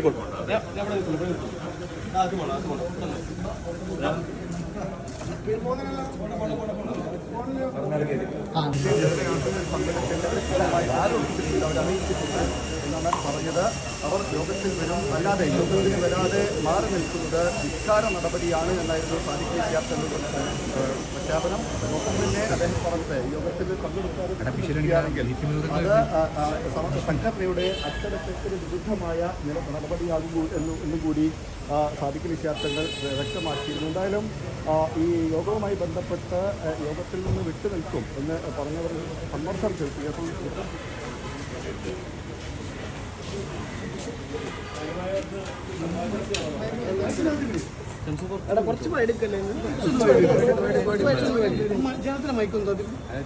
കൊടുക്കണം എന്നാണ് പറഞ്ഞത് അവർ യോഗത്തിൽ വരും. അല്ലാതെ യോഗത്തിൽ വരാതെ മാറി നിൽക്കുന്നത് ധിക്കാര നടപടിയാണ് എന്നായിരുന്നു സാധിക്കുക വിദ്യാർത്ഥികളുടെ പ്രഖ്യാപനം. ഒപ്പം തന്നെ അദ്ദേഹം പറഞ്ഞത് യോഗത്തിൽ പങ്കെടുക്കാറുണ്ടെങ്കിൽ അത് സംഘടനയുടെ അച്ചടക്കത്തിന് വിരുദ്ധമായ നില നടപടിയാകുന്നു എന്ന് കൂടി സാധിക്കുന്ന വിദ്യാർത്ഥികൾ വ്യക്തമാക്കിയിരുന്നു. എന്തായാലും ഈ യോഗവുമായി ബന്ധപ്പെട്ട് യോഗത്തിൽ നിന്ന് വിട്ടു നിൽക്കും എന്ന് പറഞ്ഞവർ സമ്മർദ്ദം ചെലുത്തി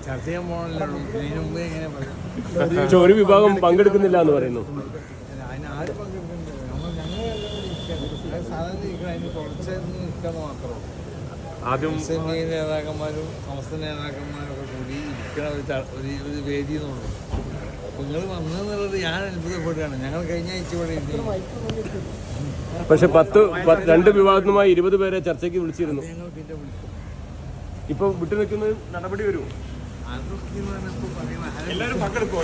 ചർച്ച ചെയ്യാൻ പോകണല്ലോ ഒരു വിഭാഗം പങ്കെടുക്കുന്നില്ല എന്ന് പറയുന്നു. അതിന് ആര് പങ്കെടുക്കുന്നുണ്ട്? നമ്മൾ ഞങ്ങൾ സാധാരണ നിൽക്കണം അതിന് കുറച്ച് നിൽക്കാൻ മാത്രമേ ആദ്യം മുസ്ലിം ലീഗ് നേതാക്കന്മാരും സമസ്ത നേതാക്കന്മാരും ഒക്കെ കൂടി ഇരിക്കണ ഒരു ഒരു വേദി എന്നുള്ളൂ അപ്പോൾ നിങ്ങൾ വന്നെന്നുള്ളത് ഞാൻ അത്ഭുതപ്പെടുകയാണ് ഞങ്ങൾ കഴിഞ്ഞ ആഴ്ച ഇവിടെ പക്ഷെ പത്ത് രണ്ട് വിഭാഗത്തുമായി ഇരുപത് പേരെ ചർച്ചയ്ക്ക് വിളിച്ചിരുന്നു. ഞങ്ങൾ പിന്നെ വിളിക്കും ഇപ്പൊ വിട്ടുനിൽക്കുന്ന നടപടി വരുമോ? എല്ലാവരും പങ്കെടുക്കുമോ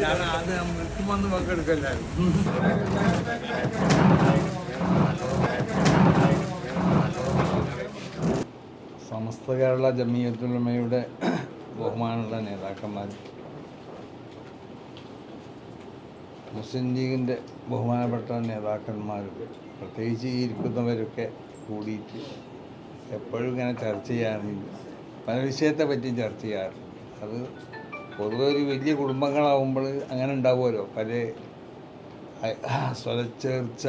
ഞാൻ ആദ്യം നിൽക്കും വന്ന് പങ്കെടുക്കും എല്ലാവരും സമസ്ത കേരള ജമിയത്തുലമയുടെ ബഹുമാനമുള്ള നേതാക്കന്മാർ മുസ്ലിം ലീഗിന്റെ ബഹുമാനപ്പെട്ട നേതാക്കന്മാരും. പ്രത്യേകിച്ച് ഈ ഇരിക്കുന്നവരൊക്കെ കൂടിയിട്ട് എപ്പോഴും ഇങ്ങനെ ചർച്ച ചെയ്യാറില്ല പല വിഷയത്തെ പറ്റിയും ചർച്ച ചെയ്യാറുണ്ട്. അത് പൊതുവെ ഒരു വലിയ കുടുംബങ്ങളാവുമ്പോൾ അങ്ങനെ ഉണ്ടാവുമല്ലോ. പല സ്വലച്ചേർച്ച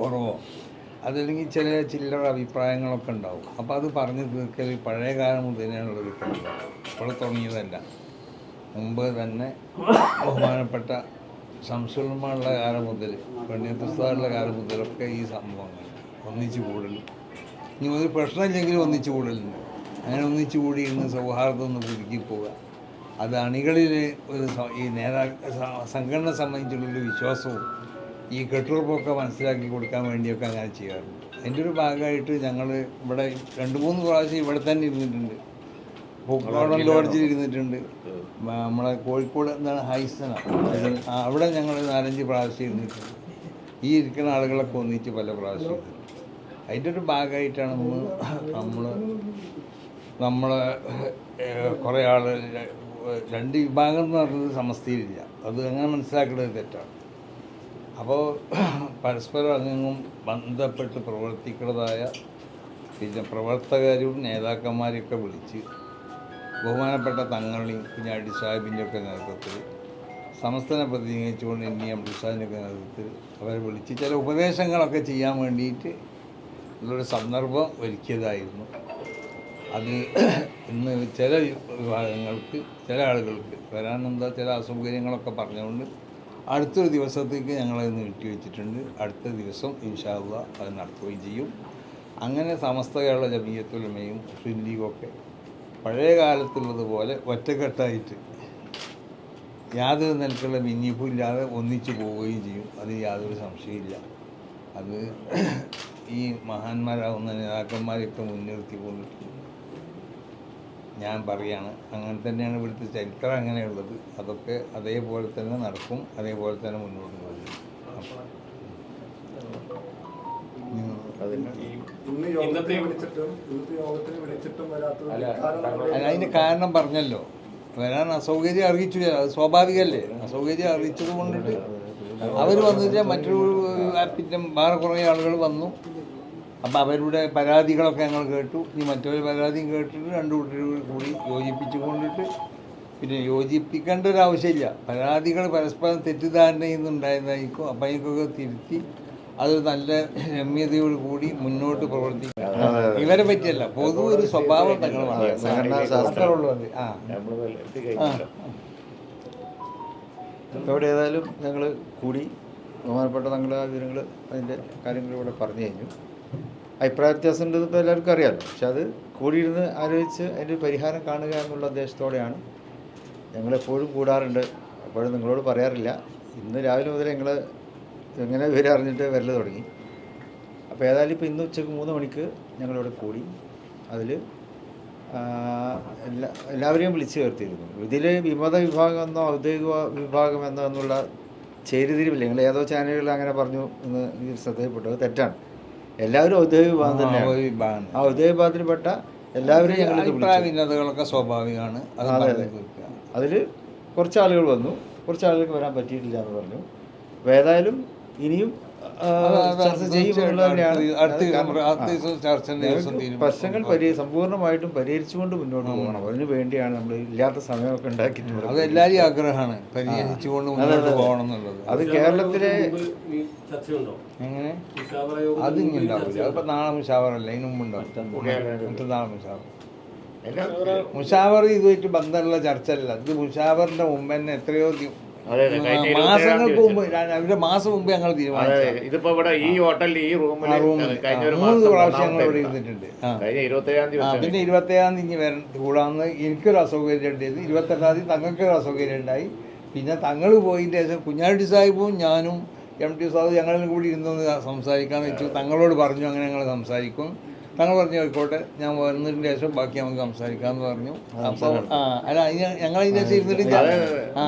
കുറവോ? അതല്ലെങ്കിൽ ചില ചില്ലറ അഭിപ്രായങ്ങളൊക്കെ ഉണ്ടാവും. അപ്പോൾ അത് പറഞ്ഞു തീർക്കൽ പഴയ കാലം മുതൽ തന്നെയാണുള്ള ഒരു കഴിവാണ് ഇപ്പോൾ തുടങ്ങിയതല്ല. മുമ്പ് തന്നെ ബഹുമാനപ്പെട്ട ശംസുലമുള്ള കാലം മുതൽ പെണ്ണിയത്തുസ്താറുള്ള കാലം മുതലൊക്കെ ഈ സംഭവങ്ങൾ ഒന്നിച്ചു കൂടലും. ഇനി ഒരു പ്രശ്നമില്ലെങ്കിലും ഒന്നിച്ചു കൂടലുണ്ട്. അങ്ങനെ ഒന്നിച്ചു കൂടി ഇന്ന് സൗഹാർദ്ദം ഒന്ന് പുതുക്കി പോവുക. അത് അണികളിൽ ഒരു ഈ നേതാ സംഘടന സംബന്ധിച്ചുള്ളൊരു വിശ്വാസവും ഈ കെട്ടുറപ്പൊക്കെ മനസ്സിലാക്കി കൊടുക്കാൻ വേണ്ടിയൊക്കെ അങ്ങനെ ചെയ്യാറുണ്ട്. അതിന്റെ ഒരു ഭാഗമായിട്ട് ഞങ്ങൾ ഇവിടെ രണ്ട് മൂന്ന് പ്രാവശ്യം ഇവിടെ തന്നെ ഇരുന്നിട്ടുണ്ട്. പൂക്കോടൻ ലോഡ്ജിൽ ഇരുന്നിട്ടുണ്ട്. നമ്മളെ കോഴിക്കോട് എന്താണ് ഹൈസന. അവിടെ ഞങ്ങൾ നാലഞ്ച് പ്രാവശ്യം ഇരുന്നിട്ടുണ്ട്. ഈ ഇരിക്കുന്ന ആളുകളൊക്കെ ഒന്നിച്ച് പല പ്രാവശ്യം അതിന്റെ ഒരു ഭാഗമായിട്ടാണ് നമ്മൾ നമ്മൾ നമ്മൾ കുറേ ആൾ രണ്ട് വിഭാഗം എന്ന് പറയുന്നത് സമസ്തയിലില്ല. അത് അങ്ങനെ മനസ്സിലാക്കേണ്ടത് തെറ്റാണ്. അപ്പോൾ പരസ്പരം അങ്ങും ബന്ധപ്പെട്ട് പ്രവർത്തിക്കുന്നതായ പിന്നെ പ്രവർത്തകരും നേതാക്കന്മാരെയൊക്കെ വിളിച്ച് ബഹുമാനപ്പെട്ട തങ്ങളുടെയും അടി സാഹിബിന്റെ ഒക്കെ നേതൃത്വത്തിൽ സമസ്തനെ പ്രതിനിധീകരിച്ചുകൊണ്ട് എൻ ഡി എം ഒക്കെ നേതൃത്വത്തിൽ അവരെ വിളിച്ച് ചില ഉപദേശങ്ങളൊക്കെ ചെയ്യാൻ വേണ്ടിയിട്ട് ഉള്ളൊരു സന്ദർഭം ഒരുക്കിയതായിരുന്നു. അത് ഇന്ന് ചില വിഭാഗങ്ങൾക്ക് ചില ആളുകൾക്ക് വരാനെന്താ ചില അസൗകര്യങ്ങളൊക്കെ പറഞ്ഞുകൊണ്ട് അടുത്തൊരു ദിവസത്തേക്ക് ഞങ്ങളത് നീട്ടി വെച്ചിട്ടുണ്ട്. അടുത്ത ദിവസം ഇൻഷാല്ല അത് നടത്തുകയും ചെയ്യും. അങ്ങനെ സമസ്ത കേരള ജമീയത്തുലമയും മുസ്ലിം ലീഗൊക്കെ പഴയ കാലത്തുള്ളതുപോലെ ഒറ്റക്കെട്ടായിട്ട് യാതൊരു നിലക്കുള്ള ഭിന്നിപ്പും ഇല്ലാതെ ഒന്നിച്ചു പോവുകയും ചെയ്യും. അതിന് യാതൊരു സംശയമില്ല അത് ഈ മഹാന്മാരാകുന്ന നേതാക്കന്മാരെയൊക്കെ മുൻനിർത്തിക്കൊണ്ടിട്ട് ഞാൻ പറയാണ് അങ്ങനെ തന്നെയാണ് ഇവിടുത്തെ ചരിത്രം അങ്ങനെയുള്ളത്. അതൊക്കെ അതേപോലെ തന്നെ നടക്കും അതേപോലെ തന്നെ മുന്നോട്ട് പോകും. അതിന് കാരണം പറഞ്ഞല്ലോ. വരാൻ അസൗകര്യം അറിയിച്ചു അത് സ്വാഭാവികമല്ലേ? അസൗകര്യം അറിയിച്ചത് കൊണ്ടിട്ട് അവർ വന്നിട്ട് മറ്റൊരു പിന്നെ വേറെ കുറേ ആളുകൾ വന്നു. അപ്പോൾ അവരുടെ പരാതികളൊക്കെ ഞങ്ങൾ കേട്ടു. ഇനി മറ്റൊരു പരാതിയും കേട്ടിട്ട് രണ്ട് കൂട്ടരും കൂടി യോജിപ്പിച്ചു കൊണ്ടിട്ട് പിന്നെ യോജിപ്പിക്കേണ്ട ഒരു ആവശ്യമില്ല. പരാതികൾ പരസ്പരം തെറ്റിദ്ധാരണയിൽ നിന്നുണ്ടായതായിരിക്കും അപ്പം അതിനൊക്കെ തിരുത്തി അത് നല്ല രമ്യതയോട് കൂടി മുന്നോട്ട് പ്രവർത്തിക്കുക ഇവരെ പറ്റിയല്ല. പൊതു ഒരു സ്വഭാവം തങ്ങൾ ആ. ഇവിടെ ഏതായാലും ഞങ്ങൾ കൂടി ബഹുമാനപ്പെട്ട തങ്ങളുടെ വിവരങ്ങൾ അതിന്റെ കാര്യങ്ങളിവിടെ പറഞ്ഞു കഴിഞ്ഞു. അഭിപ്രായ വ്യത്യാസം ഉണ്ടെന്ന് ഇപ്പോൾ എല്ലാവർക്കും അറിയാമല്ലോ പക്ഷെ അത് കൂടിയിരുന്ന് ആലോചിച്ച് അതിന്റെ പരിഹാരം കാണുക എന്നുള്ള ഉദ്ദേശത്തോടെയാണ് ഞങ്ങളെപ്പോഴും കൂടാറുണ്ട്. അപ്പോഴും നിങ്ങളോട് പറയാറില്ല. ഇന്ന് രാവിലെ മുതൽ ഞങ്ങൾ എങ്ങനെ വിവരം അറിഞ്ഞിട്ട് വരൽ തുടങ്ങി. അപ്പോൾ ഏതായാലും ഇപ്പോൾ ഇന്ന് ഉച്ചയ്ക്ക് മൂന്ന് മണിക്ക് ഞങ്ങളിവിടെ കൂടി. അതിൽ എല്ലാ എല്ലാവരെയും വിളിച്ചു ചേർത്തിരുന്നു. ഇതിൽ വിമത വിഭാഗം എന്നോ ഔദ്യോഗിക വിഭാഗം എന്നോ എന്നുള്ള ചേരിതിരിവില്ല. നിങ്ങൾ ഏതോ ചാനലുകളിൽ അങ്ങനെ പറഞ്ഞു എന്ന് ശ്രദ്ധയിൽപ്പെട്ടത് ശ്രദ്ധയിൽപ്പെട്ടു തെറ്റാണ്. എല്ലാവരും ഔദ്യോഗിക വിഭാഗം തന്നെയാണ്. ആ ഔദ്യോഗിക വിഭാഗത്തിൽപ്പെട്ട എല്ലാവരും ഞങ്ങൾ ഭിന്നതകളൊക്കെ സ്വാഭാവികമാണ്. അതിൽ കുറച്ച് ആളുകൾ വന്നു. കുറച്ച് ആളുകൾക്ക് വരാൻ പറ്റിയിട്ടില്ല എന്ന് പറഞ്ഞു. അപ്പോൾ ഏതായാലും ഇനിയും ചർച്ച പ്രശ്നങ്ങൾ സമ്പൂർണമായിട്ടും പരിഹരിച്ചുകൊണ്ട് മുന്നോട്ട് പോകണം. അതിനു വേണ്ടിയാണ് നമ്മൾ ഇല്ലാത്ത സമയമൊക്കെ ഉണ്ടാക്കിയിട്ടുള്ളത് അത് എല്ലാവരും ആഗ്രഹമാണ് പരിഹരിച്ചുകൊണ്ട് മുന്നോട്ട് പോകണം എന്നുള്ളത്. അത് കേരളത്തിലെ എങ്ങനെ? മുഷാവറ അത് ഇനി ഉണ്ടാവില്ല. അതിപ്പോ നാളെ മുഷാവറല്ല? അതിന് മുമ്പുണ്ടാവും നാളെ മുഷാവർ മുഷാവർ ഇതുമായിട്ട് ബന്ധമുള്ള ചർച്ച അല്ല ഇത് മുഷാവറിന്റെ മുമ്പ് തന്നെ എത്രയോ മാസങ്ങൾക്ക് മുമ്പ് അവരുടെ മാസം മുമ്പ് ഞങ്ങൾ തീരുമാനിച്ചു ഇതിപ്പോ ഇവിടെ ഈ ഹോട്ടലിൽ ഈ റൂമിൽ കഴിഞ്ഞ ഒരു പ്രാവശ്യം ഞങ്ങൾ ഇവിടെ ഇരുന്നിട്ടുണ്ട്. കഴിഞ്ഞ ഇരുപത്തേഴാം തീയതി പിന്നെ ഇരുപത്തേഴാം തീയതി വരാൻ കൂടാന്ന് എനിക്കൊരു അസൗകര്യം ഉണ്ടായിരുന്നു ഇരുപത്തെട്ടാം തീയതി തങ്ങൾക്കൊരു അസൗകര്യം ഉണ്ടായി. പിന്നെ തങ്ങൾ പോയതിന്റെ ശേഷം കുഞ്ഞാട്ടി സാഹിബും ഞാനും എം ടി സാഹിബ് ഞങ്ങളും കൂടി ഇരുന്നൊന്ന് സംസാരിക്കാന്ന് വെച്ചു. തങ്ങളോട് പറഞ്ഞു അങ്ങനെ ഞങ്ങൾ സംസാരിക്കും. തങ്ങൾ പറഞ്ഞു ആയിക്കോട്ടെ ഞാൻ വന്നതിന് ശേഷം ബാക്കി നമുക്ക് സംസാരിക്കാമെന്ന് പറഞ്ഞു. അപ്പോൾ ആ അല്ല അതിന് ഞങ്ങൾ അതിന്റെ ശേഷം ഇരുന്നിട്ട് ആ.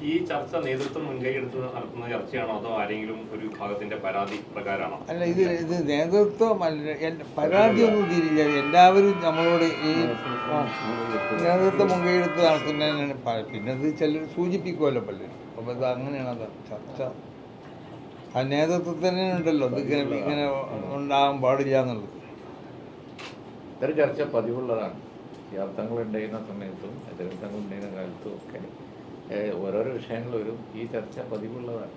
ഈ ചർച്ച നേതൃത്വം മുൻകൈ എടുത്ത് നടത്തുന്ന ചർച്ചയാണോ അതോ ആരെങ്കിലും ഒരു വിഭാഗത്തിന്റെ പരാതി പ്രകാരമാണോ? അല്ല ഇത് ഇത് നേതൃത്വം അല്ല പരാതി ഒന്നും തീരില്ല എല്ലാവരും നമ്മളോട് ഈ നേതൃത്വം മുൻകൈയെടുത്ത് നടത്തുന്നതിനാണ് പിന്നെ ഇത് ചിലർ സൂചിപ്പിക്കുമല്ലോ പലരും. അപ്പോൾ ഇത് അങ്ങനെയാണ് അത് ചർച്ച. ആ നേതൃത്വത്തിന് ഉണ്ടല്ലോ ഇത് ഇങ്ങനെ ഇങ്ങനെ ഉണ്ടാകാൻ പാടില്ല എന്നുള്ളത്. ഇത്തരം ചർച്ച പതിവുള്ളതാണ്. യാത്രകൾ ഉണ്ടായിരുന്ന സമയത്തും എതിർത്തങ്ങൾ ഉണ്ടായിരുന്ന കാലത്തും ഒക്കെ ഓരോരോ വിഷയങ്ങൾ വരും ഈ ചർച്ച പതിവുള്ളതാണ്.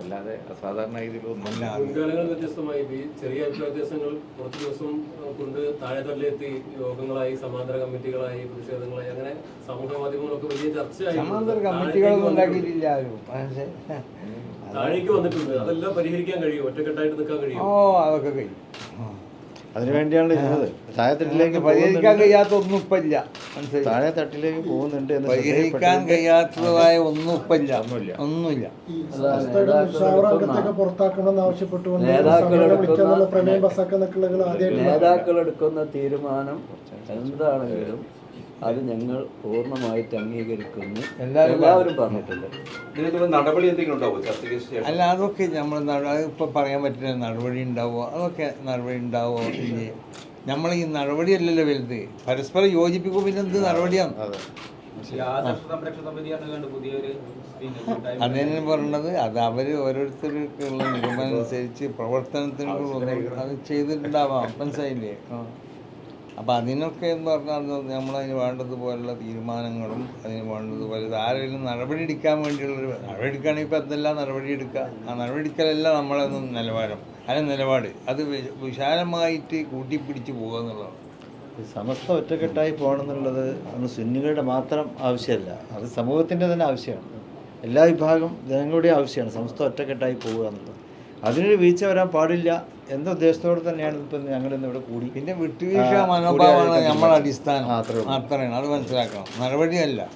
അല്ലാതെ അസാധാരണ രീതിയിലൊന്നുമില്ല മുൻകാലങ്ങൾ വ്യത്യസ്തമായി ചെറിയ അഭിപ്രായ വ്യത്യാസങ്ങൾ കുറച്ച് ദിവസം കൊണ്ട് കൊണ്ട് തള്ളിയെത്തി യോഗങ്ങളായി സമാന്തര കമ്മിറ്റികളായി പ്രതിഷേധങ്ങളായി അങ്ങനെ സമൂഹ മാധ്യമങ്ങളൊക്കെ വലിയ ചർച്ചയായി. സമാന്തര കമ്മിറ്റികളൊന്നും ഉണ്ടാക്കിയിട്ടില്ല താഴേക്ക് വന്നിട്ടുണ്ട്. അതെല്ലാം പരിഹരിക്കാൻ കഴിയും. ഒറ്റക്കെട്ടായിട്ട് നിൽക്കാൻ കഴിയും. ഓ അതൊക്കെ കഴിയും. ആ. അതിനു താഴെ തട്ടിലേക്ക് പരിഹരിക്കാൻ കഴിയാത്ത ഒന്നും ഇപ്പല്ല. താഴെ തട്ടിലേക്ക് പോകുന്നുണ്ട് എന്ന് പരിഹരിക്കാൻ കഴിയാത്തതായ ഒന്നും ഇപ്പല്ല. ഒന്നുമില്ല. നേതാക്കളെടുക്കുന്ന തീരുമാനം എന്താണെങ്കിലും അത് ഞങ്ങൾ പൂർണമായിട്ട് അംഗീകരിക്കുന്നു. എല്ലാവരും പറഞ്ഞിട്ടുണ്ട്. നടപടി എന്തെങ്കിലും ഉണ്ടാവും? ചർച്ചയ്ക്ക് ശേഷം? അല്ല അതൊക്കെ നമ്മൾ ഇപ്പം പറയാൻ പറ്റില്ല നടപടി ഉണ്ടാവുമോ അതൊക്കെ നടപടി ഉണ്ടാവുമോ ഇല്ലേ? നമ്മൾ ഈ നടപടിയല്ലല്ലോ വലുത്. പരസ്പരം യോജിപ്പിക്കും പിന്നെ എന്ത് നടപടിയാണ്? അതെ. അതന്നെ പറഞ്ഞത്. അത് അവർ ഓരോരുത്തർക്കുള്ള നിഗമനം അനുസരിച്ച് പ്രവർത്തനത്തിനുള്ള അത് ചെയ്തിട്ടുണ്ടാവാം. മനസ്സിലായില്ലേ? ആ അപ്പം അതിനൊക്കെ എന്ന് പറഞ്ഞാൽ നമ്മളതിന് വേണ്ടതുപോലുള്ള തീരുമാനങ്ങളും അതിന് വേണ്ടതുപോലെ ആരെങ്കിലും നടപടി എടുക്കാൻ വേണ്ടിയുള്ളൊരു നടപടി എടുക്കുകയാണെങ്കിൽ ഇപ്പം എന്തെല്ലാം നടപടി എടുക്കുക? ആ നടപടി എടുക്കലല്ല നമ്മളെ നിലവാരം. അതിന് നിലപാട്. അത് വിശാലമായിട്ട് കൂട്ടിപ്പിടിച്ച് പോകുക എന്നുള്ളതാണ്. സമസ്ത ഒറ്റക്കെട്ടായി പോകണമെന്നുള്ളത് അന്ന് സുന്നികളുടെ മാത്രം ആവശ്യമല്ല. അത് സമൂഹത്തിന്റെ തന്നെ ആവശ്യമാണ്. എല്ലാ വിഭാഗം ജനങ്ങളുടെയും ആവശ്യമാണ്. സമസ്ത ഒറ്റക്കെട്ടായി പോവുക എന്നുള്ളത്. അതിനൊരു വീഴ്ച വരാൻ പാടില്ല എന്ന ഉദ്ദേശത്തോടെ തന്നെയാണ് ഇപ്പം ഞങ്ങൾ ഇന്ന് ഇവിടെ കൂടി. പിന്നെ വിട്ടുവീഴ്ച മനോഭാവമാണ് നമ്മൾ നമ്മളെ അടിസ്ഥാനം. മാത്രം അത്രേ ഉള്ളൂ. അത്രയാണ്. അത് മനസ്സിലാക്കണം. നടപടിയല്ല.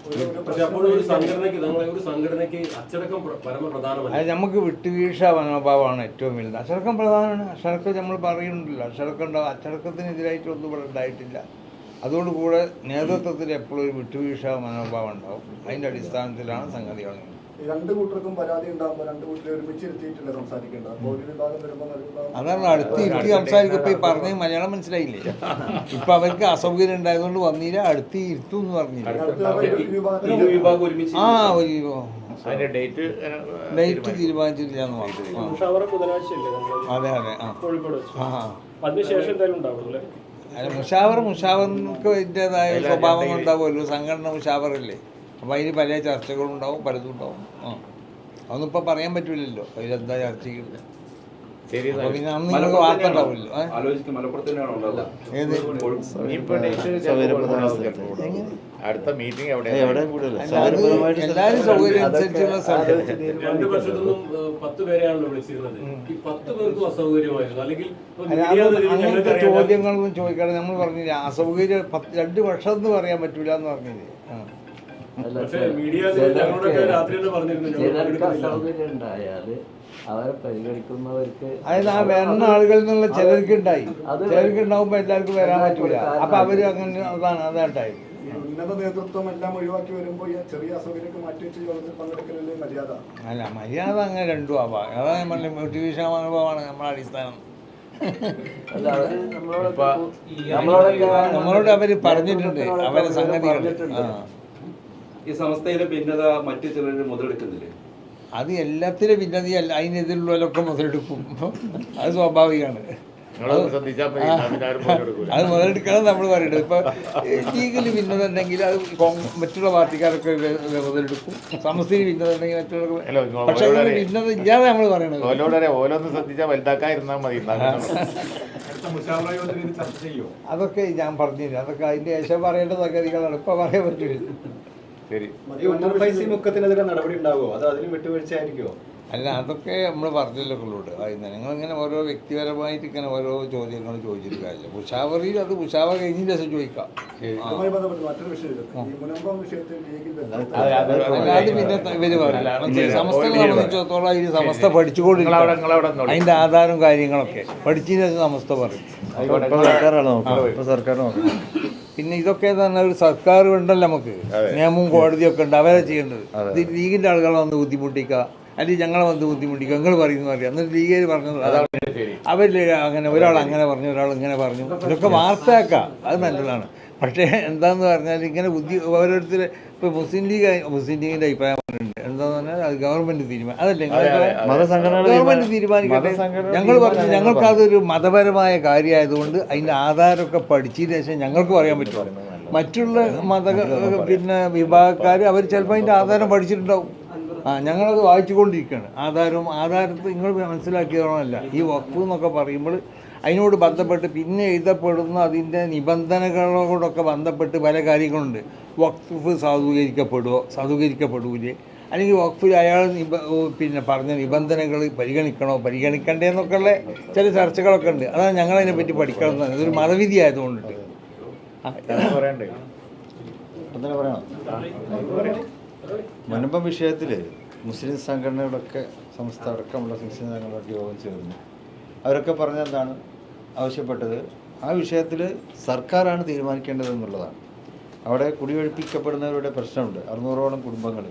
പക്ഷെ അപ്പോൾ ഒരു സംഘടനയ്ക്ക് നമ്മളെ ഒരു സംഘടനയ്ക്ക് അച്ചടക്കം പ്ര- പരമപ്രധാനമല്ല. അത് നമുക്ക് വിട്ടുവീഴ്ച മനോഭാവമാണ് ഏറ്റവും വലുത്. അച്ചടക്കം പ്രധാനമാണ്. അച്ചടക്കം നമ്മൾ പറയുന്നുണ്ടല്ലോ. അച്ചടക്കം ഉണ്ടാവും അച്ചടക്കത്തിനെതിരായിട്ടൊന്നും ഇവിടെ ഉണ്ടായിട്ടില്ല. അതോടുകൂടെ നേതൃത്വത്തിൽ എപ്പോഴും ഒരു വിട്ടുവീഴ്ച മനോഭാവം ഉണ്ടാവും. അതിന്റെ അടിസ്ഥാനത്തിലാണ് സംഗതികൾ രണ്ട് കൂട്ടർക്കും പരാതി ഉണ്ടാകുമ്പോൾ രണ്ട് കൂട്ടരെ ഒരുമിച്ച് ഇരുത്തിയിട്ടില്ല സംസാരിക്കേണ്ടത്? അപ്പോൾ ഒരു വിഭാഗം വരുമ്പോൾ ഒരു അതാണ് അടുത്ത് ഇരുത്തി സംസാരിക്കും ഇപ്പം ഈ പറഞ്ഞ മലയാളം മനസ്സിലായില്ലേ? ഇപ്പൊ അവർക്ക് അസൗകര്യം ഉണ്ടായതുകൊണ്ട് വന്നില്ല അടുത്ത് ഇരുത്തു എന്ന് പറഞ്ഞില്ല? അടുത്ത വിഭാഗത്തിന് വിഭാഗം ഒരുമിച്ച് ആ ഒരു അതിന്റെ ഡേറ്റ് ഡേറ്റ് തീരുമാനിച്ചിട്ടില്ല എന്ന് പറഞ്ഞു അതെ അതെ ആ. അതിനുശേഷം എന്തായാലും അല്ല? മുഷാവർ മുഷാവർക്ക് അതിന്റെതായ സ്വഭാവം ഉണ്ടാവുമല്ലോ. സംഘടന മുഷാവറല്ലേ? അപ്പോൾ അതിന് പല ചർച്ചകളും ഉണ്ടാവും പലതും ഉണ്ടാവും. ആ. അതൊന്നും ഇപ്പം പറയാൻ പറ്റില്ലല്ലോ അതിലെന്താ ചർച്ച. ഉണ്ടാവും. അടുത്ത മീറ്റിംഗ് എല്ലാവരും സൗകര്യം അനുസരിച്ചുള്ള പത്ത് പേരെയാണല്ലോ വിളിച്ചിരുന്നത്. ഈ പത്ത് പേർക്കും അസൗകര്യമായിരുന്നു. അല്ലെങ്കിൽ അങ്ങനത്തെ ചോദ്യങ്ങളൊന്നും ചോദിക്കാതെ നമ്മൾ പറഞ്ഞില്ല അസൗകര്യം പത്ത് രണ്ട് വർഷം എന്ന് പറയാൻ പറ്റൂല എന്ന് പറഞ്ഞില്ലേ? ചിലർക്ക് അസൗകര്യം അവരെ പരിഗണിക്കുന്നവർക്ക് അതായത് ആ വരുന്ന ആളുകളിൽ നിന്നുള്ള ചിലർക്ക് ഉണ്ടായി ചിലർക്ക് ഉണ്ടാവുമ്പോ എല്ലാവർക്കും വരാൻ പറ്റൂല. അപ്പൊ അവർ അങ്ങനെ അതാണ് അതാണ്ടായി. ഉന്നത നേതൃത്വം എല്ലാം ഒഴിവാക്കി വരുമ്പോൾ ചെറിയ അസൗകര്യമൊക്കെ മാറ്റി വെച്ച് യോഗത്തിൽ പങ്കെടുക്കലല്ലേ മര്യാദ? അല്ല മര്യാദ അങ്ങനെ രണ്ടും ആവാം. അതാണ് മോട്ടിവേഷൻ അനുഭവമാണ് നമ്മുടെ അടിസ്ഥാനം. നമ്മളോട് അവർ പറഞ്ഞിട്ടുണ്ട്. അവരെ സംഗതി പറഞ്ഞിട്ടുണ്ട്. ആ. ഈ സംസ്ഥയിലെ ഭിന്നത മറ്റു ചിലർ മുതലെടുക്കുന്നില്ലേ? അത് എല്ലാത്തിലും ഭിന്നതയല്ല അതിനെതിരുള്ളവരൊക്കെ മുതലെടുക്കും. അത് സ്വാഭാവികമാണ്. അത് മുതലെടുക്കണം നമ്മൾ പറയുന്നത് ഇപ്പൊ ലീഗിൽ ഭിന്നത ഉണ്ടെങ്കിൽ അത് മറ്റുള്ള പാർട്ടിക്കാരൊക്കെ മുതലെടുക്കും. സമസ്തയിൽ ഭിന്നത ഉണ്ടെങ്കിൽ മറ്റുള്ള പക്ഷെ ഭിന്നത ഇല്ലാതെ നമ്മൾ പറയണത്. ഓരോന്ന് ശ്രദ്ധിച്ചാൽ വലുതാക്കാതിരുന്നാൽ മതി അതൊക്കെ ഞാൻ പറഞ്ഞില്ല. അതൊക്കെ അതിന്റെ ശേഷം പറയേണ്ട സംഗതികളാണ്. ഇപ്പൊ പറയാൻ പറ്റില്ല ശരി. മുക്കത്തിനെതിരെ നടപടി ഉണ്ടാവുമോ? അത് അതിന് അല്ല അതൊക്കെ നമ്മൾ പറഞ്ഞല്ലോ നിങ്ങളോട് നിങ്ങൾ നിങ്ങളിങ്ങനെ ഓരോ വ്യക്തിപരമായിട്ട് ഇങ്ങനെ ഓരോ ചോദ്യങ്ങൾ ചോദിച്ചിട്ട് കാര്യമില്ല. ഉഷാവറിയിൽ അത് ഉഷാവ കഴിഞ്ഞ ദിവസം ചോദിക്കാം. അതെ, പിന്നെ ഇവർ പറയില്ല. സമസ്തയെ. സംബന്ധിച്ചിടത്തോളം സമസ്ത പഠിച്ചുകൊണ്ടിരിക്കും അതിന്റെ ആധാരം കാര്യങ്ങളൊക്കെ പഠിച്ചതിന് സമസ്ത പറയും. ഇപ്പൊ സർക്കാരാണ് സർക്കാർ പിന്നെ ഇതൊക്കെ തന്നെ ഒരു സർക്കാർ ഉണ്ടല്ലോ നമുക്ക്. നിയമവും കോടതിയൊക്കെ ഉണ്ട്. അവരെ ചെയ്യേണ്ടത്. ഇത് ലീഗിന്റെ ആളുകളെ വന്ന് ബുദ്ധിമുട്ടിക്കുക അല്ലെങ്കിൽ ഞങ്ങളെ വന്ന് ബുദ്ധിമുട്ടിക്കുക നിങ്ങൾ പറയുന്നു അറിയാം എന്നിട്ട് ലീഗിൽ പറഞ്ഞത് അതാണ് അവരിൽ അങ്ങനെ ഒരാൾ അങ്ങനെ പറഞ്ഞു ഒരാൾ ഇങ്ങനെ പറഞ്ഞു. ഇതൊക്കെ വാർത്തയാക്കാം. അത് നല്ലതാണ്. പക്ഷേ എന്താന്ന് പറഞ്ഞാൽ ഇങ്ങനെ ബുദ്ധി ഓരോരുത്തർ ഇപ്പോൾ മുസ്ലിം ലീഗ് മുസ്ലിം ലീഗിന്റെ അഭിപ്രായം പറഞ്ഞിട്ടുണ്ട്. എന്താന്ന് പറഞ്ഞാൽ അത് ഗവൺമെന്റ് തീരുമാനം അതല്ലേ ഗവൺമെന്റ് തീരുമാനിക്കട്ടെ? ഞങ്ങൾ പറഞ്ഞു ഞങ്ങൾക്ക് അതൊരു മതപരമായ കാര്യമായതുകൊണ്ട് അതിന്റെ ആധാരമൊക്കെ പഠിച്ചതിന് ശേഷം ഞങ്ങൾക്ക് പറയാൻ പറ്റും മറ്റുള്ള മത പിന്നെ വിഭാഗക്കാർ അവർ ചിലപ്പോൾ അതിന്റെ ആധാരം പഠിച്ചിട്ടുണ്ടാവും. ആ ഞങ്ങളത് വായിച്ചുകൊണ്ടിരിക്കുകയാണ്. ആധാരവും ആധാരത്തിൽ നിങ്ങൾ മനസ്സിലാക്കിയതാണല്ല. ഈ വഖഫ് എന്നൊക്കെ പറയുമ്പോൾ അതിനോട് ബന്ധപ്പെട്ട് പിന്നെ എഴുതപ്പെടുന്ന അതിന്റെ നിബന്ധനകളോടൊക്കെ ബന്ധപ്പെട്ട് പല കാര്യങ്ങളുണ്ട്. വഖഫ് സാധൂകരിക്കപ്പെടുമോ സാധൂകരിക്കപ്പെടൂലേ? അല്ലെങ്കിൽ വഖഫിൽ അയാൾ നിബ പിന്നെ പറഞ്ഞ നിബന്ധനകൾ പരിഗണിക്കണോ? പരിഗണിക്കണ്ടേ എന്നൊക്കെയുള്ള ചില ചർച്ചകളൊക്കെ ഉണ്ട്. അതാണ് ഞങ്ങളതിനെ പറ്റി പഠിക്കണം എന്ന്. ഇതൊരു മതവിധി ആയതുകൊണ്ടിട്ട്. പറയണം. വിഷയത്തിൽ മുസ്ലിം സംഘടനകളൊക്കെ സംസ്ഥ അടക്കമുള്ള മുസ്ലിം സംഘടനകളൊക്കെ യോഗം ചേർന്നു. അവരൊക്കെ പറഞ്ഞെന്താണ്? ആവശ്യപ്പെട്ടത് ആ വിഷയത്തിൽ സർക്കാരാണ് തീരുമാനിക്കേണ്ടത് എന്നുള്ളതാണ് അവിടെ കുടിയൊഴിപ്പിക്കപ്പെടുന്നവരുടെ പ്രശ്നമുണ്ട്. അറുന്നൂറോളം കുടുംബങ്ങൾ.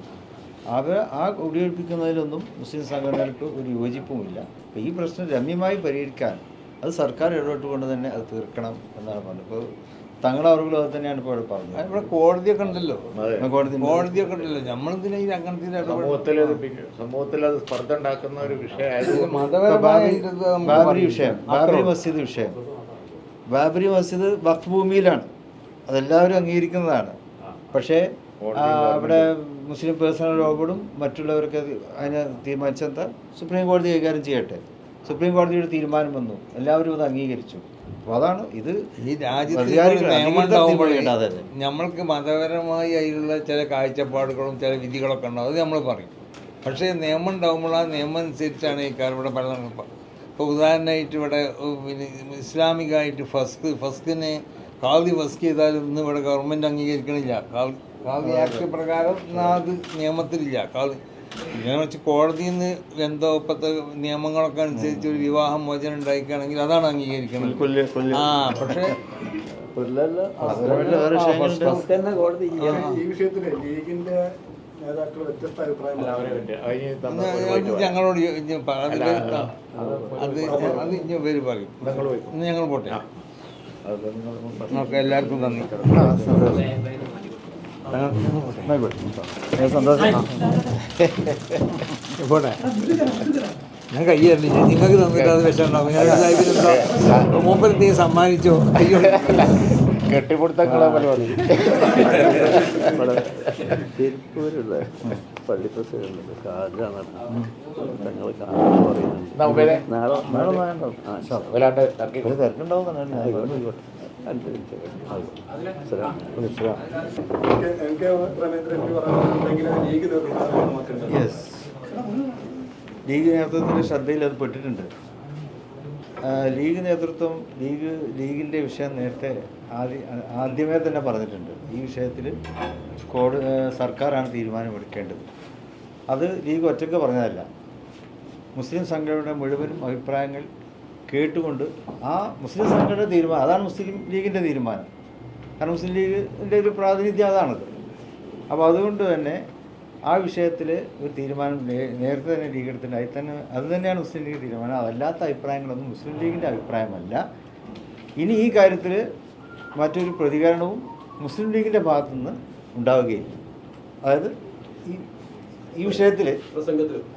അവർ ആ കുടിയൊഴിപ്പിക്കുന്നതിലൊന്നും മുസ്ലിം സംഘടനകൾക്ക് ഒരു യോജിപ്പുമില്ല. അപ്പോൾ ഈ പ്രശ്നം രമ്യമായി പരിഹരിക്കാൻ അത് സർക്കാർ ഇടപെട്ടുകൊണ്ട് തന്നെ അത് തീർക്കണം എന്നാണ് പറഞ്ഞത്. ഇപ്പോൾ തങ്ങളുടെ അറിവിലും അത് തന്നെയാണ് ഇപ്പോൾ ഇവിടെ പറഞ്ഞത്. ഇവിടെ കോടതിയൊക്കെ ഉണ്ടല്ലോ. കോടതി കോടതിയൊക്കെ ഉണ്ടല്ലോ. നമ്മളെന്തിനാ ഈ അങ്ങനത്തെ? സമൂഹത്തിൽ അത് സമൂഹത്തിൽ അത് സ്പർദ്ധ ഉണ്ടാക്കുന്ന ഒരു വിഷയമായത് മതപരമായ ബാബരി. വിഷയം. ബാബരി. മസ്ജിദ് വിഷയം. ബാബരി മസ്ജിദ് വഖഫ് ഭൂമിയിലാണ് അതെല്ലാവരും അംഗീകരിക്കുന്നതാണ്. പക്ഷേ അവിടെ മുസ്ലിം പേഴ്സണൽ ലോബോർഡും മറ്റുള്ളവർക്ക് അത് അതിനെ തീരുമാനിച്ചെന്താ? സുപ്രീം കോടതി കൈകാര്യം ചെയ്യട്ടെ. സുപ്രീം കോടതിയുടെ തീരുമാനം വന്നു. എല്ലാവരും അത് അംഗീകരിച്ചു. അപ്പോൾ അതാണ് ഇത് ഈ രാജ്യത്ത്. നമ്മൾക്ക് മതപരമായി അതിലുള്ള ചില കാഴ്ചപ്പാടുകളും ചില വിധികളൊക്കെ ഉണ്ടാവും. അത് നമ്മൾ പറയും. പക്ഷേ നിയമം ഉണ്ടാകുമ്പോൾ ആ നിയമം അനുസരിച്ചാണ് ഈ കാര്യം ഇവിടെ പല ഇപ്പോൾ ഉദാഹരണമായിട്ട് ഇവിടെ പിന്നെ ഇസ്ലാമികമായിട്ട് ഫസ്ക് ഫസ്കിനെ കാവി ഫസ്ക് ചെയ്താലും ഇന്ന് ഇവിടെ ഗവൺമെന്റ് അംഗീകരിക്കണില്ല. കാവി കാവി ആക്ട് പ്രകാരം അത് നിയമത്തിലില്ല. കാവി ഇങ്ങനെ വെച്ച് കോടതിയിൽ നിന്ന് എന്തോ ഇപ്പോഴത്തെ നിയമങ്ങളൊക്കെ അനുസരിച്ച് ഒരു വിവാഹം മോചനം ഉണ്ടായിക്കാണെങ്കിൽ അതാണ് അംഗീകരിക്കുന്നത് ആ പക്ഷേ ഈ ലീഗിന്റെ നേതാക്കൾ വ്യത്യസ്ത അഭിപ്രായം. ഞങ്ങളോട് അത് അത് പേര്. പറയും. ഞങ്ങൾ പോട്ടെ. എല്ലാവർക്കും നന്ദി. പോട്ടെ ഞാൻ കയ്യറില്ല നിങ്ങൾക്ക് തന്നിട്ട് അത് വിഷമുണ്ടാവും ഞാൻ ഇതായിരുന്നു നീ സമ്മാനിച്ചോ അയ്യോ കെട്ടിപ്പിടുത്തങ്ങളെ പരിപാടി തിരുപ്പൂരുള്ള പള്ളി പ്രസിഡന്റ് നടന്നു തങ്ങൾ കാണാൻ പറയുന്നുണ്ട്? നാളെ നാളെ വേണ്ട യെസ് ലീഗ് നേതൃത്വത്തിന്റെ ശ്രദ്ധയിൽ അത് പെട്ടിട്ടുണ്ട്. ലീഗ് നേതൃത്വം ലീഗ് ലീഗിന്റെ വിഷയം നേരത്തെ ആദ്യ ആദ്യമേ തന്നെ പറഞ്ഞിട്ടുണ്ട്. ഈ വിഷയത്തിൽ ഏഹ് സർക്കാരാണ് തീരുമാനമെടുക്കേണ്ടത്. അത് ലീഗ് ഒറ്റയ്ക്ക് പറഞ്ഞതല്ല. മുസ്ലിം സംഘടനയുടെ മുഴുവനും അഭിപ്രായങ്ങൾ കേട്ടുകൊണ്ട് ആ മുസ്ലിം സംഘടന തീരുമാനം അതാണ് മുസ്ലിം ലീഗിന്റെ തീരുമാനം. കാരണം മുസ്ലിം ലീഗിന്റെ ഒരു പ്രാതിനിധ്യം അതാണത്. അപ്പോൾ അതുകൊണ്ട് തന്നെ ആ വിഷയത്തിൽ ഒരു തീരുമാനം നേരത്തെ തന്നെ ലീഗ് എടുത്തിട്ടുണ്ട് അതിൽ തന്നെ അത് തന്നെയാണ് മുസ്ലിം ലീഗ് തീരുമാനം. അതല്ലാത്ത അഭിപ്രായങ്ങളൊന്നും മുസ്ലിം ലീഗിന്റെ അഭിപ്രായമല്ല. ഇനി ഈ കാര്യത്തിൽ മറ്റൊരു പ്രതികരണവും മുസ്ലിം ലീഗിന്റെ ഭാഗത്തുനിന്ന് ഉണ്ടാവുകയില്ല. അതായത് ഈ ഈ വിഷയത്തിൽ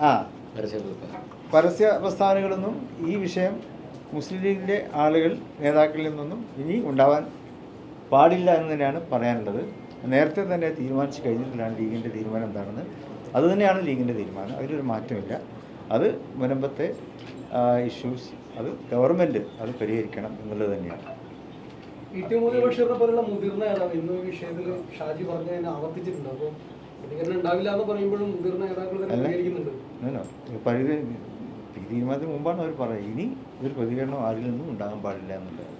ആ പരസ്യ പ്രസ്ഥാനങ്ങളൊന്നും ഈ വിഷയം മുസ്ലിം ലീഗിന്റെ ആളുകൾ നേതാക്കളിൽ നിന്നൊന്നും ഇനി ഉണ്ടാവാൻ പാടില്ല എന്ന് തന്നെയാണ് പറയാനുള്ളത്. നേരത്തെ തന്നെ തീരുമാനിച്ച് കഴിഞ്ഞിട്ടുള്ളതാണ് ലീഗിന്റെ തീരുമാനം എന്താണെന്ന്. അതുതന്നെയാണ് ലീഗിന്റെ തീരുമാനം. അതിലൊരു മാറ്റമില്ല. അത് മുനമ്പത്തെ ഇഷ്യൂസ് അത് ഗവൺമെന്റ് അത് പരിഹരിക്കണം എന്നുള്ളത് തന്നെയാണ്. ഇ ടി മുഹമ്മദ് ബഷീറിനെ പോലുള്ള മുതിർന്ന നേതാവ് ഇന്നും ഈ വിഷയത്തിൽ ഷാജി പറഞ്ഞ തന്നെ ആവർത്തിച്ചിട്ടുണ്ട്. അപ്പോൾ പ്രതികരണം ഉണ്ടാവില്ല എന്ന് പറയുമ്പോഴും മുതിർന്ന നേതാക്കൾ തന്നെ അല്ല. പ്രതികരിക്കുന്നുണ്ട് No, no. പരിധി ഈ തീരുമാനത്തിന് മുമ്പാണ് അവർ പറയുന്നത് ഇനി ഒരു പ്രതികരണം ആരിൽ നിന്നും ഉണ്ടാകാൻ പാടില്ല എന്നുള്ളത്.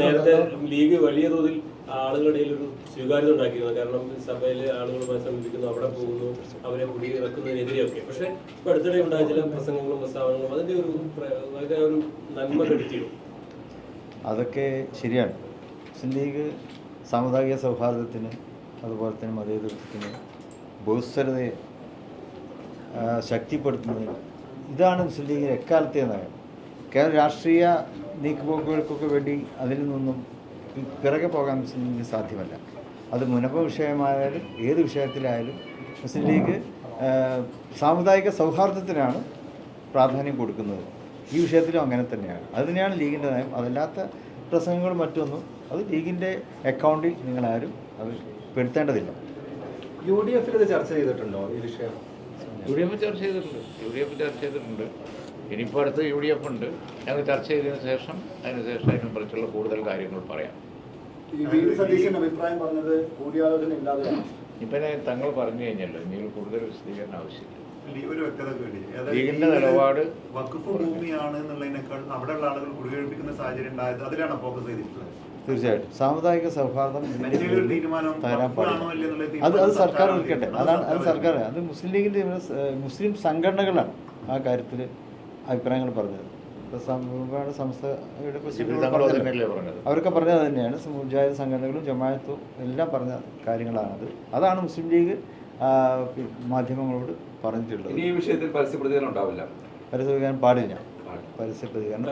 നേരത്തെ ലീഗ് വലിയ തോതിൽ ആളുകളുടെ ഒരു സ്വീകാര്യത ഉണ്ടാക്കിയിരുന്നു. കാരണം സഭയിലെ ആളുകളുമായി സമീപിക്കുന്നു അവിടെ പോകുന്നു അവരെ കുടിയിറക്കുന്നതിനെതിരെയൊക്കെ പക്ഷെ ഇപ്പൊ അടുത്തിടെ ഉണ്ടായ ചില പ്രസംഗങ്ങളും പ്രസ്താവനകളും അതിന്റെ ഒരു അതിന്റെ ഒരു നന്മ കെടുത്തിയോ? അതൊക്കെ ശരിയാണ്. മുസ്ലിം ലീഗ് സാമുദായിക സൗഹാർദ്ദത്തിന് അതുപോലെ തന്നെ മതേതൃത്വത്തിന് ബഹുസ്വരതയെ ശക്തിപ്പെടുത്തുന്നതിന് ഇതാണ് മുസ്ലിം ലീഗിന് എക്കാലത്തെ നയം. കേവലം രാഷ്ട്രീയ നീക്കുപോക്കുകൾക്കൊക്കെ വേണ്ടി അതിൽ നിന്നും പിറകെ പോകാൻ മുസ്ലിം ലീഗിന് സാധ്യമല്ല. അത് മുനപ്പ വിഷയമായാലും ഏത് വിഷയത്തിലായാലും മുസ്ലിം ലീഗ് സാമുദായിക സൗഹാർദ്ദത്തിനാണ് പ്രാധാന്യം കൊടുക്കുന്നത്. ഈ വിഷയത്തിലും അങ്ങനെ തന്നെയാണ്. അത് തന്നെയാണ് ലീഗിന്റെ നയം. അതല്ലാത്ത പ്രസംഗങ്ങളും മറ്റൊന്നും അത് ലീഗിന്റെ അക്കൗണ്ടിൽ നിങ്ങളാരും അത് പെടുത്തേണ്ടതില്ല. യു ഡി എഫിൽ ഇത് ചർച്ച ചെയ്തിട്ടുണ്ടോ ഈ വിഷയം? യു ഡി എഫ് ചർച്ച ചെയ്തിട്ടുണ്ട്. യു ഡി എഫ് ചർച്ച ചെയ്തിട്ടുണ്ട്. ഇനിയിപ്പോൾ അടുത്ത് യു ഡി എഫ് ഉണ്ട്. ഞങ്ങൾ ചർച്ച ചെയ്തതിന് ശേഷം അതിന് ശേഷം അതിനെക്കുറിച്ചുള്ള കൂടുതൽ കാര്യങ്ങൾ പറയാം. അഭിപ്രായം പറഞ്ഞത് കൂടിയാലോചന ഇല്ലാതെയാണ് ഇപ്പം ഞാൻ തങ്ങൾ പറഞ്ഞു കഴിഞ്ഞല്ലോ ഇനി കൂടുതൽ വിശദീകരണം ആവശ്യമില്ല. ലീഗിന്റെ നിലപാട് വകുപ്പ് ഭൂമിയാണ് എന്നുള്ളതിനേക്കാൾ അവിടെയുള്ള ആളുകൾ കുടിയൊഴിപ്പിക്കുന്ന സാഹചര്യം ഉണ്ടായത് അതിലാണ് ഫോക്കസ് ചെയ്തിട്ടുള്ളത്. തീർച്ചയായിട്ടും. സാമുദായിക സൗഹാർദ്ദം തരാൻ പാടില്ല. അത് അത് സർക്കാർ ഒരുക്കട്ടെ. അതാണ് അത് അത് സർക്കാർ അത് മുസ്ലിം ലീഗിന്റെ മുസ്ലിം സംഘടനകളാണ് ആ കാര്യത്തിൽ അഭിപ്രായങ്ങൾ പറഞ്ഞത്. ഒരുപാട് സംസ്ഥയുടെ അവരൊക്കെ പറഞ്ഞത് തന്നെയാണ്. മുജാഹിദ് സംഘടനകളും ജമാത്തും എല്ലാം പറഞ്ഞ കാര്യങ്ങളാണത്. അതാണ് മുസ്ലിം ലീഗ് മാധ്യമങ്ങളോട് പറഞ്ഞിട്ടുള്ളത്. ഇനി ഈ വിഷയത്തിൽ പരസ്യ പ്രതികരണം ഉണ്ടാവില്ല. പരസ്യം പാടില്ല. പരസ്യ പ്രതികരണം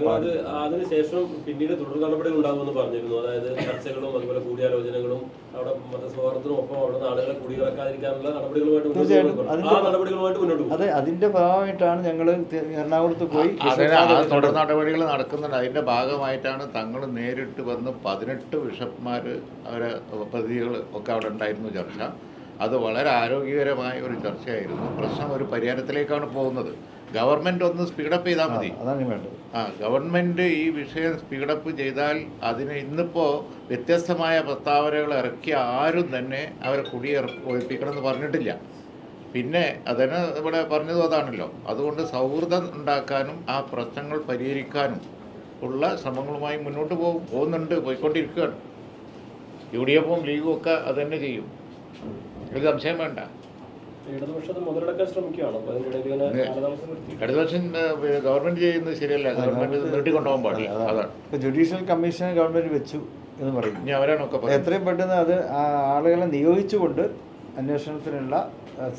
അതിനുശേഷം പിന്നീട് തുടർ നടപടികൾ ഉണ്ടാകുമെന്ന് പറഞ്ഞിരുന്നു. അതായത് ചർച്ചകളും അതുപോലെ കൂടിയാലോചനകളും അവിടെ മതസൗഹാർദ്ദത്തിനും അവിടെ നാടുകളെ ആളുകളെ കുടിയിറക്കാതിരിക്കാനുള്ള നടപടികളുമായിട്ട് അതെ അതിന്റെ ഭാഗമായിട്ടാണ് ഞങ്ങൾ എറണാകുളത്ത് പോയി തുടർ നടപടികൾ നടക്കുന്നുണ്ട്. അതിന്റെ ഭാഗമായിട്ടാണ് തങ്ങൾ നേരിട്ട് വന്ന് പതിനെട്ട് ബിഷപ്പ്മാർ അവരെ പ്രതികൾ ഒക്കെ അവിടെ ഉണ്ടായിരുന്നു ചർച്ച. അത് വളരെ ആരോഗ്യകരമായ ഒരു ചർച്ചയായിരുന്നു. പ്രശ്നം ഒരു പരിഹാരത്തിലേക്കാണ് പോകുന്നത്. ഗവൺമെന്റ് ഒന്ന് സ്പീഡപ്പ് ചെയ്താൽ മതി. അതാണ് വേണ്ടത്. ആ ഗവൺമെന്റ് ഈ വിഷയം സ്പീഡപ്പ് ചെയ്താൽ അതിന് ഇന്നിപ്പോ വ്യത്യസ്തമായ പ്രസ്താവനകൾ ഇറക്കിയ ആരും തന്നെ അവരെ കുടിയൊഴിപ്പിക്കണം എന്ന് പറഞ്ഞിട്ടില്ല. പിന്നെ അതന്നെ ഇവിടെ പറഞ്ഞതും അതാണല്ലോ. അതുകൊണ്ട് സൗഹൃദം ഉണ്ടാക്കാനും ആ പ്രശ്നങ്ങൾ പരിഹരിക്കാനും ഉള്ള ശ്രമങ്ങളുമായി മുന്നോട്ട് പോകും പോകുന്നുണ്ട് പോയിക്കൊണ്ടിരിക്കുകയാണ്. യു ഡി എഫും ലീഗും ഒക്കെ അത് തന്നെ ചെയ്യും. ഒരു സംശയം വേണ്ട. ഇടതുപക്ഷം ഗവൺമെന്റ് ചെയ്യുന്നത് ശരിയല്ല. ഗവൺമെന്റ് നീട്ടിക്കൊണ്ടുപോകാൻ പാടില്ല. അതാണ്. ജുഡീഷ്യൽ കമ്മീഷൻ ഗവൺമെന്റ് വെച്ചു എന്ന് പറയും. ഇനി അവരാണൊക്കെ പറയുന്നത്. എത്രയും പെട്ടെന്ന് അത് ആളുകളെ നിയോഗിച്ചുകൊണ്ട് അന്വേഷണത്തിനുള്ള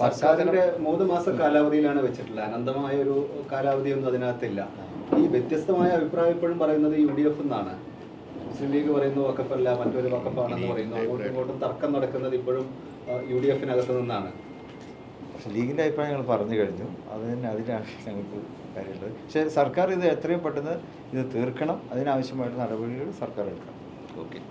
സർക്കാരിന്റെ മൂന്ന് മാസ കാലാവധിയിലാണ് വെച്ചിട്ടുള്ളത്. അനന്തമായ ഒരു കാലാവധിയൊന്നും അതിനകത്തില്ല. ഈ വ്യത്യസ്തമായ അഭിപ്രായം ഇപ്പോഴും പറയുന്നത് യു ഡി എഫ് എന്നാണ്. മുസ്ലിം ലീഗ് പറയുന്ന വക്കപ്പല്ല മറ്റൊരു വക്കപ്പാണെന്ന് പറയുന്നു. അങ്ങോട്ടും ഇങ്ങോട്ടും തർക്കം നടക്കുന്നത് ഇപ്പോഴും യു ഡി എഫിനകത്ത് നിന്നാണ്. പക്ഷെ ലീഗിന്റെ അഭിപ്രായങ്ങൾ പറഞ്ഞു കഴിഞ്ഞു. അത് തന്നെ അതിനാണ് ഞങ്ങൾക്ക് കാര്യമുള്ളത്. പക്ഷേ സർക്കാർ ഇത് എത്രയും പെട്ടെന്ന് ഇത് തീർക്കണം. അതിനാവശ്യമായിട്ട് നടപടികൾ സർക്കാർ എടുക്കണം. ഓക്കെ.